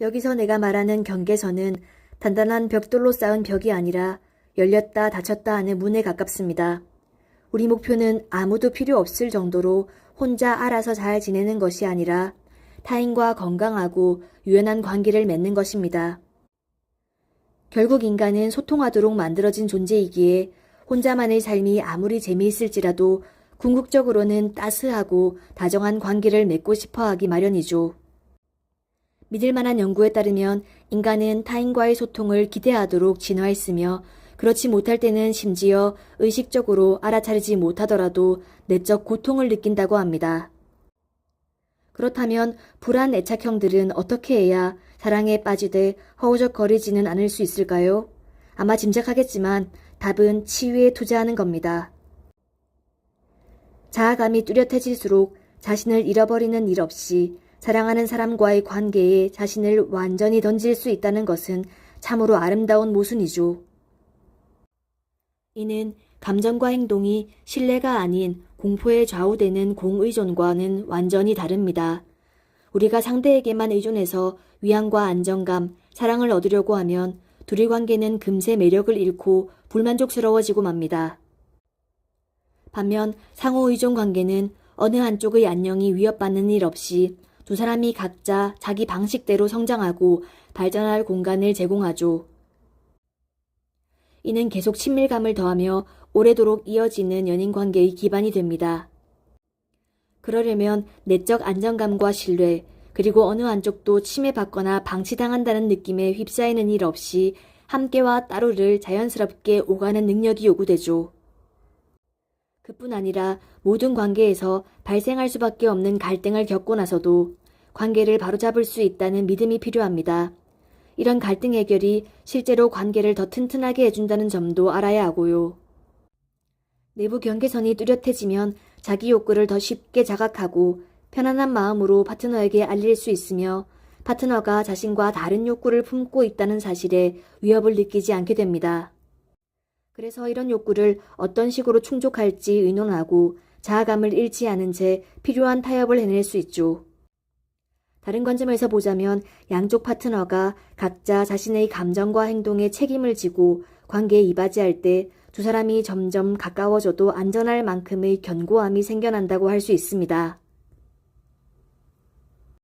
여기서 내가 말하는 경계선은 단단한 벽돌로 쌓은 벽이 아니라 열렸다 닫혔다 하는 문에 가깝습니다. 우리 목표는 아무도 필요 없을 정도로 혼자 알아서 잘 지내는 것이 아니라 타인과 건강하고 유연한 관계를 맺는 것입니다. 결국 인간은 소통하도록 만들어진 존재이기에 혼자만의 삶이 아무리 재미있을지라도 궁극적으로는 따스하고 다정한 관계를 맺고 싶어 하기 마련이죠. 믿을 만한 연구에 따르면 인간은 타인과의 소통을 기대하도록 진화했으며 그렇지 못할 때는 심지어 의식적으로 알아차리지 못하더라도 내적 고통을 느낀다고 합니다. 그렇다면 불안 애착형들은 어떻게 해야 사랑에 빠지되 허우적거리지는 않을 수 있을까요? 아마 짐작하겠지만 답은 치유에 투자하는 겁니다. 자아감이 뚜렷해질수록 자신을 잃어버리는 일 없이 사랑하는 사람과의 관계에 자신을 완전히 던질 수 있다는 것은 참으로 아름다운 모순이죠. 이는 감정과 행동이 신뢰가 아닌 공포에 좌우되는 공의존과는 완전히 다릅니다. 우리가 상대에게만 의존해서 위안과 안정감, 사랑을 얻으려고 하면 둘의 관계는 금세 매력을 잃고 불만족스러워지고 맙니다. 반면 상호 의존 관계는 어느 한쪽의 안녕이 위협받는 일 없이 두 사람이 각자 자기 방식대로 성장하고 발전할 공간을 제공하죠. 이는 계속 친밀감을 더하며 오래도록 이어지는 연인 관계의 기반이 됩니다. 그러려면 내적 안정감과 신뢰, 그리고 어느 한쪽도 침해받거나 방치당한다는 느낌에 휩싸이는 일 없이 함께와 따로를 자연스럽게 오가는 능력이 요구되죠. 그뿐 아니라 모든 관계에서 발생할 수밖에 없는 갈등을 겪고 나서도 관계를 바로잡을 수 있다는 믿음이 필요합니다. 이런 갈등 해결이 실제로 관계를 더 튼튼하게 해준다는 점도 알아야 하고요. 내부 경계선이 뚜렷해지면 자기 욕구를 더 쉽게 자각하고 편안한 마음으로 파트너에게 알릴 수 있으며 파트너가 자신과 다른 욕구를 품고 있다는 사실에 위협을 느끼지 않게 됩니다. 그래서 이런 욕구를 어떤 식으로 충족할지 의논하고 자아감을 잃지 않은 채 필요한 타협을 해낼 수 있죠. 다른 관점에서 보자면 양쪽 파트너가 각자 자신의 감정과 행동에 책임을 지고 관계에 이바지할 때 두 사람이 점점 가까워져도 안전할 만큼의 견고함이 생겨난다고 할 수 있습니다.